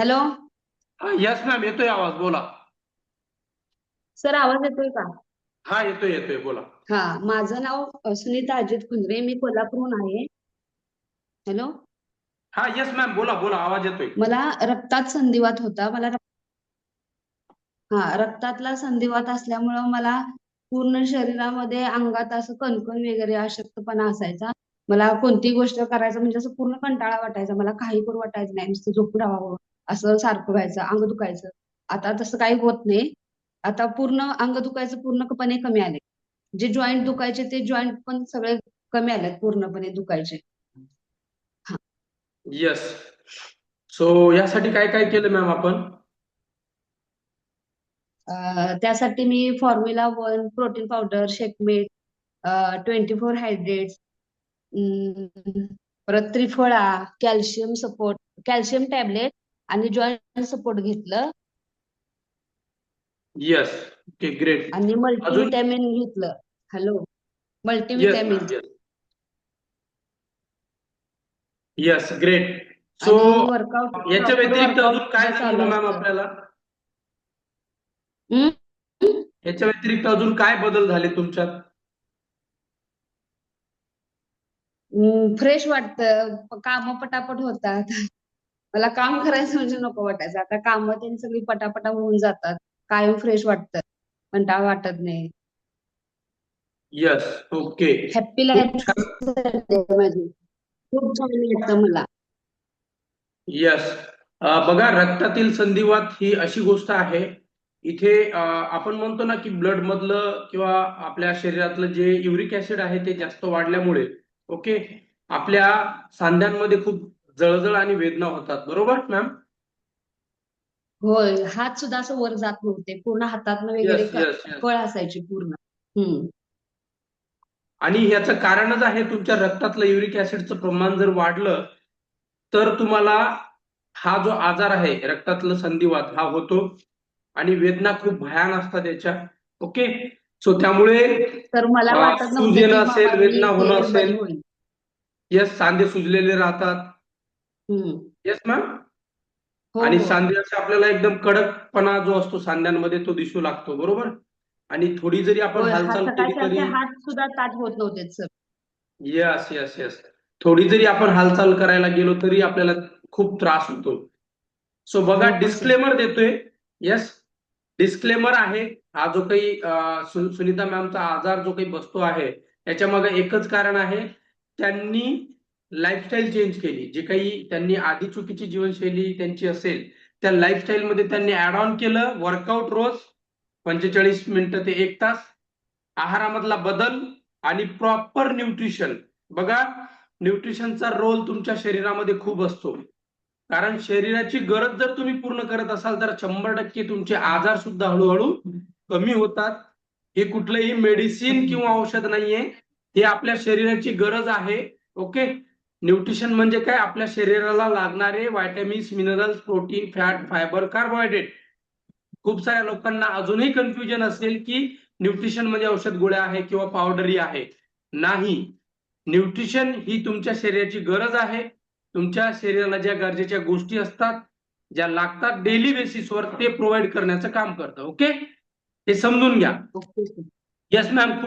Hello? Yes ma'am येतोय आवाज बोला. सर आवाज येतोय का? हा येतोय येतोय बोला. हा माझं नाव सुनीता अजित खुंद्रे मी कोल्हापूरहून आहे. हॅलो? हा यस मॅम बोला बोला आवाज येतोय. मला रक्तात संधिवात होता मला हा रक्तातला संधिवात असल्यामुळं मला पूर्ण शरीरामध्ये अंगात असं कणकण वगैरे अशक्तपणा असायचा. मला कोणती गोष्ट करायचं म्हणजे असं पूर्ण कंटाळा वाटायचा. मला काही करू वाटायचं नाही. नुसतं झोपून राहावं असं सारखं व्हायचं अंग दुखायचं. आता तसं काही होत नाही. आता पूर्ण अंग दुखायचं पूर्णपणे कमी आले जे जॉईंट दुखायचे ते जॉईंट पण सगळे कमी आलेत पूर्णपणे दुखायचे. यस सो यासाठी काय काय केलं मॅम आपण? त्यासाठी मी formula one protein powder shakemate twenty four hydrates परत triphala calcium support calcium tablet आणि जॉईंट सपोर्ट घेतलं. यस ओके ग्रेट आणि मल्टीव्हिटॅमिन घेतलं. Hello ma'am yes great so workout याच्या व्यतिरिक्त अजून काय जाणवलं मॅम आपल्याला? याच्या व्यतिरिक्त अजून काय बदल झाले तुमच्यात? फ्रेश वाटतं. काम पटापट होतात. मला काम करायचं म्हणजे नको वाटायचं. आता काम त्यांनी सगळी पटापटा होऊन जातात. कायम फ्रेश वाटतं. कंटाळा वाटत नाही. यस ओके हॅपी लाईफ माझी. खूप छान वाटतं मला. यस बघा रक्तातील संधिवात ही अशी गोष्ट आहे. इथे आपण म्हणतो ना की ब्लड मधलं किंवा आपल्या शरीरातलं जे युरिक ऍसिड आहे ते जास्त वाढल्यामुळे ओके? आपल्या सांध्यांमध्ये खूप जळजळ आणि वेदना होतात बरोबर मॅम होय हात सुद्धा असं वर जात नव्हते पूर्ण हातातनं वगैरे कळ असायची पूर्ण. हम्म. आणि ह्याचं कारणच आहे तुमच्या रक्तातलं युरिक ऍसिडचं प्रमाण जर वाढलं तर तुम्हाला हा जो आजार आहे रक्तातलं संधिवात हा होतो आणि वेदना खूप भयान असतात याच्या ओके? सो त्यामुळे तर मला वाटत सूज येणं असेल, वेदना होणं असेल. यस सांधे सुजलेले राहतात. येस मॅम हो आणि हो. सांध्याचा आपल्याला एकदम कडकपणा जो असतो सांध्यांमध्ये तो दिसू लागतो बरोबर? आणि थोडी जरी आपण हालचाल केली तरी हात सुद्धा ताट होत नव्हते सर यस यस यस थोडी जरी आपण हालचाल करायला गेलो तरी आपल्याला खूप त्रास होतो. सो बघा हो, हो. डिस्क्लेमर देतोय. यस डिस्क्लेमर आहे. हा जो काही सुनीता मॅमचा आजार जो काही बसतो आहे याच्या मागे एकच कारण आहे. त्यांनी लाईफस्टाईल चेंज केली. जे काही त्यांनी आधी चुकीची जीवनशैली त्यांची असेल त्या लाईफस्टाईल मध्ये त्यांनी ऍड ऑन केलं वर्कआउट रोज पंचेचाळीस मिनिटं ते एक तास आहारामधला बदल आणि प्रॉपर न्यूट्रिशन बघा न्यूट्रिशनचा रोल तुमच्या शरीरामध्ये खूप असतो. कारण शरीराची गरज जर तुम्ही पूर्ण करत असाल तर शंभर टक्के तुमचे आजार सुद्धा हळूहळू कमी होतात. हे कुठलंही मेडिसिन किंवा औषध नाहीये. हे आपल्या शरीराची गरज आहे ओके? न्यूट्रिशन म्हणजे काय? आपल्या शरीराला लागणारे vitamins minerals protein fat fibre carbohydrate खूप साऱ्या लोकांना अजूनही कन्फ्युजन असेल की न्यूट्रिशन म्हणजे औषध गोळ्या आहे किंवा पावडरी आहे. नाही. न्यूट्रिशन ही तुमच्या शरीराची गरज आहे. तुमच्या शरीराला ज्या गरजेच्या गोष्टी असतात ज्या लागतात डेली बेसिसवर ते प्रोव्हाइड करण्याचं काम करतं ओके? हे समजून घ्या. Yes ma'am